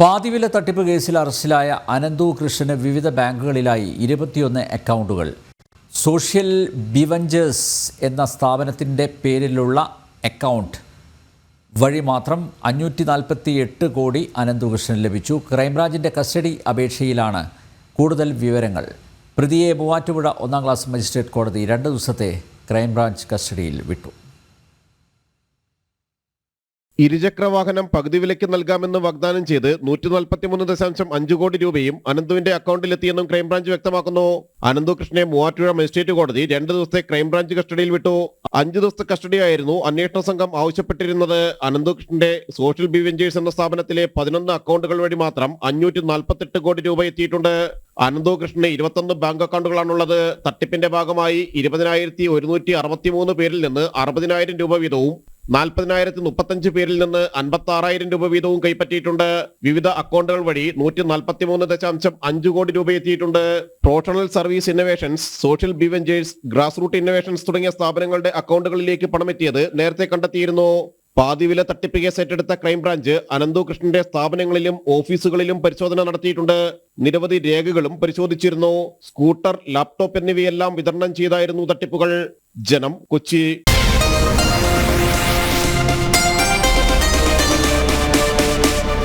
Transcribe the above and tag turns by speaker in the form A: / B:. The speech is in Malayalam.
A: പാതിവില തട്ടിപ്പ് കേസിൽ അറസ്റ്റിലായ അനന്തു കൃഷ്ണന് വിവിധ ബാങ്കുകളിലായി ഇരുപത്തിയൊന്ന് അക്കൗണ്ടുകൾ. സോഷ്യൽ ബിവഞ്ചേഴ്സ് എന്ന സ്ഥാപനത്തിന്റെ പേരിലുള്ള അക്കൗണ്ട്. വഴി മാത്രം അഞ്ഞൂറ്റി നാൽപ്പത്തി എട്ട് കോടി അനന്തകൃഷ്ണന് ലഭിച്ചു. ക്രൈംബ്രാഞ്ചിന്റെ കസ്റ്റഡി അപേക്ഷയിലാണ് കൂടുതൽ വിവരങ്ങൾ. പ്രതിയെ മൂവാറ്റുപുഴ ഒന്നാം ക്ലാസ് മജിസ്ട്രേറ്റ് കോടതി രണ്ട് ദിവസത്തെ ക്രൈംബ്രാഞ്ച് കസ്റ്റഡിയിൽ വിട്ടു.
B: ഇരുചക്ര വാഹനം പകുതി വിലയ്ക്ക് നൽകാമെന്ന് വാഗ്ദാനം ചെയ്ത് നൂറ്റി നാൽപ്പത്തിമൂന്ന് ദശാംശം അഞ്ച് കോടി രൂപയും അനന്തുവിന്റെ അക്കൗണ്ടിലെത്തിയെന്നും ക്രൈംബ്രാഞ്ച് വ്യക്തമാക്കുന്നു. അനന്തു കൃഷ്ണനെ മൂവാറ്റുപുഴ മജിസ്ട്രേറ്റ് കോടതി രണ്ട് ദിവസത്തെ ക്രൈംബ്രാഞ്ച് കസ്റ്റഡിയിൽ വിട്ടു. അഞ്ചു ദിവസത്തെ കസ്റ്റഡിയായിരുന്നു അന്വേഷണ സംഘം ആവശ്യപ്പെട്ടിരുന്നത്. അനന്തു കൃഷ്ണന്റെ സോഷ്യൽ ബിവെഞ്ചേഴ്സ് എന്ന സ്ഥാപനത്തിലെ പതിനൊന്ന് അക്കൗണ്ടുകൾ വഴി മാത്രം അഞ്ഞൂറ്റി നാൽപ്പത്തെട്ട് കോടി രൂപ എത്തിയിട്ടുണ്ട്. അനന്തു കൃഷ്ണന് ഇരുപത്തൊന്ന് ബാങ്ക് അക്കൗണ്ടുകളാണുള്ളത്. തട്ടിപ്പിന്റെ ഭാഗമായി ഇരുപതിനായിരത്തി ഒരുന്നൂറ്റി അറുപത്തിമൂന്ന് പേരിൽ നിന്ന് അറുപതിനായിരം രൂപ വീതവും നാൽപ്പതിനായിരത്തി മുപ്പത്തഞ്ച് പേരിൽ നിന്ന് അൻപത്തി ആറായിരം രൂപ വീതവും കൈപ്പറ്റിയിട്ടുണ്ട്. വിവിധ അക്കൗണ്ടുകൾ വഴി നൂറ്റി നാൽപ്പത്തി മൂന്ന് ദശാംശം അഞ്ച് കോടി രൂപ എത്തിയിട്ടുണ്ട്. Professional service innovations social ബിവെഞ്ചേഴ്സ് grass root innovations തുടങ്ങിയ സ്ഥാപനങ്ങളുടെ അക്കൗണ്ടുകളിലേക്ക് പണമെത്തിയത് നേരത്തെ കണ്ടെത്തിയിരുന്നു. പാതിവില തട്ടിപ്പ് കേസ് ഏറ്റെടുത്ത ക്രൈംബ്രാഞ്ച് അനന്തു കൃഷ്ണന്റെ സ്ഥാപനങ്ങളിലും ഓഫീസുകളിലും പരിശോധന നടത്തിയിട്ടുണ്ട്. നിരവധി രേഖകളും പരിശോധിച്ചിരുന്നു. സ്കൂട്ടർ ലാപ്ടോപ്പ് എന്നിവയെല്ലാം വിതരണം ചെയ്തായിരുന്നു തട്ടിപ്പുകൾ. ജനം കൊച്ചി